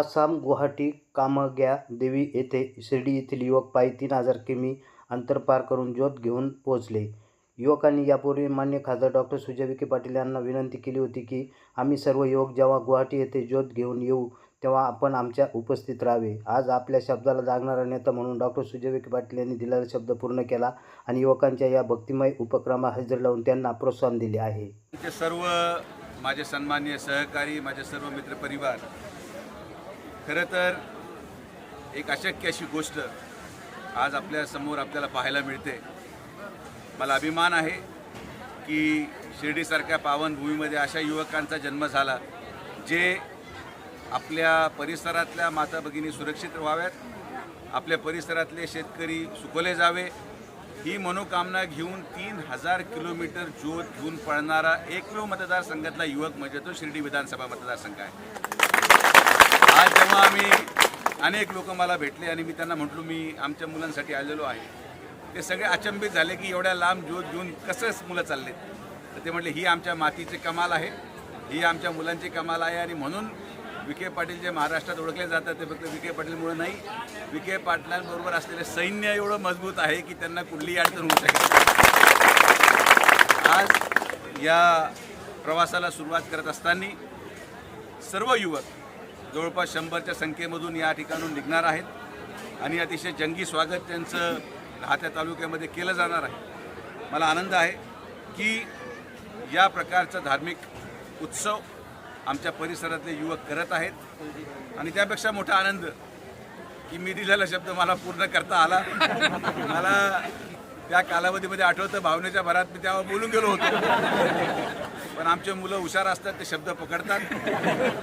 आसाम गुवाहाटी कामग्या देवी येथे शिर्डी येथील युवक पायी तीन हजार किमी अंतर पार करून ज्योत घेऊन पोहोचले. युवकांनी यापूर्वी मान्य खासदार डॉक्टर सुजय विखे पाटील यांना विनंती केली होती की आम्ही सर्व युवक जेव्हा गुवाहाटी येथे ज्योत घेऊन येऊ तेव्हा आपण आमच्या उपस्थित राहावे. आज आपल्या शब्दाला जागणारा नेता म्हणून डॉक्टर सुजय विखे पाटील यांनी दिलेला शब्द पूर्ण केला आणि युवकांच्या या भक्तिमय उपक्रमात हजर लावून त्यांना प्रोत्साहन दिले आहे. ते सर्व माझे सन्माननीय सहकारी माझे सर्व मित्रपरिवार खरं तर एक अशक्य अशी गोष्ट आज आपल्यासमोर आपल्याला पाहायला मिळते. मला अभिमान आहे की शिर्डीसारख्या पावनभूमीमध्ये अशा युवकांचा जन्म झाला जे आपल्या परिसरातल्या माता भगिनी सुरक्षित व्हाव्यात आपल्या परिसरातले शेतकरी सुकवले जावे ही मनोकामना घेऊन तीन हजार किलोमीटर ज्योत घेऊन पळणारा एकमेव मतदारसंघातला युवक म्हणजे तो शिर्डी विधानसभा मतदारसंघ आहे. आज जेव्हा आम्ही अनेक लोक मला भेटले आणि मी त्यांना म्हटलो मी आमच्या मुलांसाठी आलेलो आहे. ते सगळे अचंबित झाले की एवढ्या लांब ज्योत घेऊन कसंच मुलं चालले तर ते म्हटले ही आमच्या मातीची कमाल आहे. ही आमच्या मुलांची कमाल आहे. आणि म्हणून विखे पाटील जे महाराष्ट्रात ओळखले जातात ते फक्त विखे पाटीलमुळे नाही. विखे पाटलांबरोबर असलेले सैन्य एवढं मजबूत आहे की त्यांना कुठलीही अडचण होऊ शकेल आज या प्रवासाला सुरुवात करत असताना सर्व युवक जवळपास शंभरच्या संख्येमधून या ठिकाणून निघणार आहेत. आणि अतिशय जंगी स्वागत त्यांचं राहत्या तालुक्यामध्ये केलं जाणार आहे. मला आनंद आहे की या प्रकारचा धार्मिक उत्सव आमच्या परिसरातले युवक करत आहेत. आणि त्यापेक्षा मोठा आनंद की मी दिलेला शब्द मला पूर्ण करता आला. मला त्या कालावधीमध्ये आठवतं भावनेच्या भरात मी तेव्हा बोलून गेलो होतो. पण आमचे मुलं हुशार असतात ते शब्द पकडतात.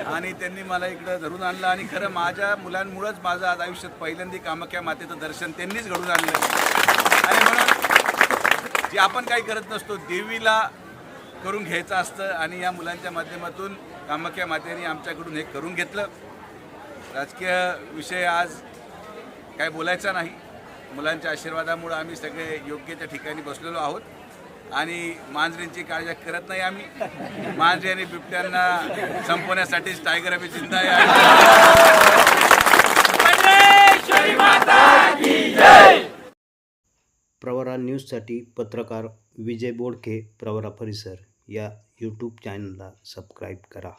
आणि त्यांनी मला इकडं धरून आणलं. आणि खरं माझ्या मुलांमुळंच माझं आज आयुष्यात पहिल्यांदा कामाख्या मातेचं दर्शन त्यांनीच घडून आणलं. आणि म्हणून जे आपण काही करत नसतो देवीला करून घ्यायचं असतं. आणि या मुलांच्या माध्यमातून कामाख्या मातेने आमच्याकडून हे करून घेतलं. राजकीय विषय आज काय बोलायचा नाही. मुलांच्या आशीर्वादामुळं आम्ही सगळे योग्य त्या ठिकाणी बसलेलो आहोत. आणि मांजरींची काळजी करत नाही आम्ही. मांजरी आणि बिबट्यांना संपवण्यासाठीच टायगर आम्ही जिंदा आहे. प्रवरा न्यूजसाठी पत्रकार विजय बोडके प्रवरा परिसर या यूट्यूब चॅनलला सबस्क्राईब करा.